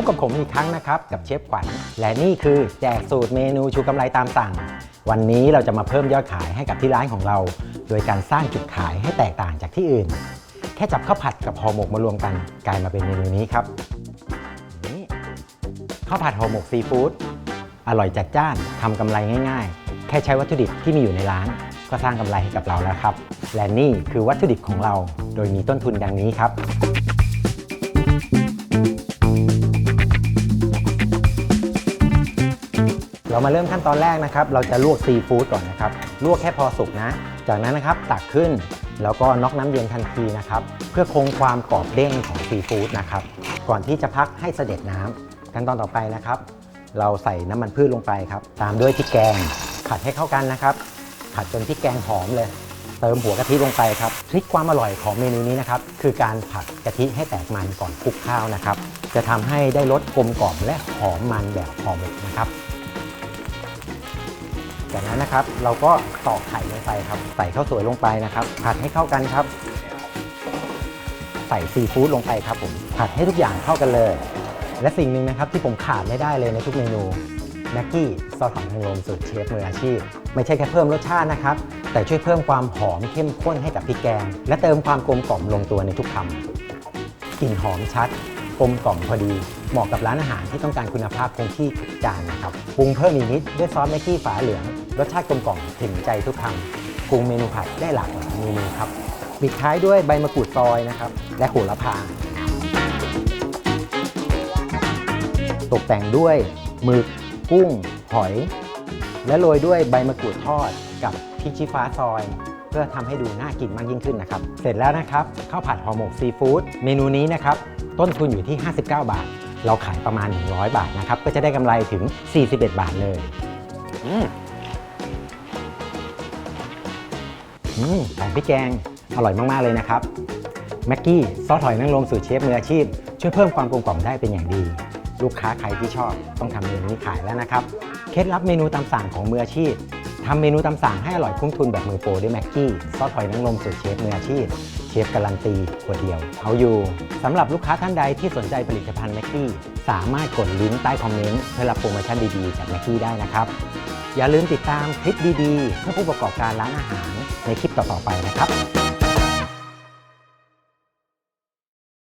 บกับผมอีกครั้งนะครับ กับเชฟขวัญและนี่คือแจกสูตรเมนูชูกำไรตามสั่ง วันนี้เราจะมาเพิ่มยอดขายให้กับที่ร้านของเรา โดยการสร้างจุดขายให้แตกต่างจากที่อื่น แค่จับข้าวผัดกับห่อหมกมารวมกัน กลายมาเป็นเมนูนี้ครับนี่ข้าวผัดห่อหมกซีฟู้ดอร่อยจัดจ้านทำกำไรง่าย ๆ แค่ใช้วัตถุดิบที่มีอยู่ในร้าน ก็สร้างกำไรให้กับเราแล้วครับ และนี่คือวัตถุดิบของเรา โดยมีต้นทุนดังนี้ครับ เรามาเริ่มขั้นตอนแรกนะครับ เราจะลวกซีฟู้ดก่อนนะครับ ลวกแค่พอสุกนะ จากนั้นนะครับตักขึ้น แล้วก็น็อกน้ำเย็นทันทีนะครับ เพื่อคงความกรอบเด้งของซีฟู้ดนะครับ ก่อนที่จะพักให้เสด็จน้ำขั้นตอนต่อไปนะครับ เราใส่น้ำมันพืชลงไปครับ ตามด้วยพริกแกง ผัดให้เข้ากันนะครับ ผัดจนพริกแกงหอมเลย เติมหัวกะทิลงไปครับ ทริคความอร่อยของเมนูนี้นะครับ คือการผัดกะทิให้แตกมันก่อนคลุกข้าวนะครับ จะทำให้ได้รสกลมกล่อมและหอมมันแบบห่อหมกนะครับ จากนั้นนะครับเราก็ตอกไข่ลงไปครับใส่ข้าวสวยลงไปนะครับ ผัดให้เข้ากันครับ ใส่ซีฟู้ดลงไปครับผมผัดให้ทุกอย่างเข้ากันเลย และสิ่งหนึ่งนะครับที่ผมขาดไม่ได้เลยในทุกเมนูแม็กกี้ซอสหอยนางรมสูตรเชฟมืออาชีพ ไม่ใช่แค่เพิ่มรสชาตินะครับ แต่ช่วยเพิ่มความหอมเข้มข้นให้กับพริกแกง และเติมความกลมกล่อมลงตัวในทุกคำกลิ่นหอมชัดกลมกล่อมพอดี เหมาะกับร้านอาหารที่ต้องการคุณภาพคงที่ทุกจานนะครับปรุงเพิ่มอีกนิดด้วยซอสแม็กกี้ฝาเหลืองรสชาติกลมกล่อมถึงใจทุกคำปรุงเมนูผัดได้หลากหลายเมนูครับปิดท้ายด้วยใบมะกรูดซอยนะครับและโหระพาตกแต่งด้วยหมึกกุ้ง หอย และโรยด้วยใบมะกรูดทอดกับพริกชี้ฟ้าซอย เพื่อทำให้ดูน่ากินมากยิ่งขึ้นนะครับ เสร็จแล้วนะครับข้าวผัดห่อหมกซีฟู้ดเมนูนี้นะครับ ต้นทุนอยู่ที่ 59 บาท เราขายประมาณ 100 บาทนะครับ ก็จะได้กำไรถึง 41 บาทเลยอืมอืมหอมพริกแกงอร่อยมาก ๆ เลยนะครับ แม็กกี้ซอสหอยนางรมสูตรเชฟมืออาชีพ ช่วยเพิ่มความกลมกล่อมได้เป็นอย่างดี ลูกค้าใครที่ชอบต้องทำเมนูนี้ขายแล้วนะครับ เคล็ดลับเมนูตามสั่งของมืออาชีพ ทำเมนูตามสั่งให้อร่อยคุ้มทุนแบบมือโปรด้วยแม็กกี้ซอสหอยนางรมสูตรเชฟมืออาชีพ เชฟการันตีขวดเดียว เอาอยู่สำหรับลูกค้าท่านใดที่สนใจผลิตภัณฑ์แม็กกี้สามารถกดลิงก์ใต้คอมเมนต์เพื่อรับโปรโมชั่นดีๆจากแม็กกี้ได้นะครับ อย่าลืมติดตามคลิปดีๆเพื่อผู้ประกอบการร้านอาหารในคลิปต่อๆไปนะครับ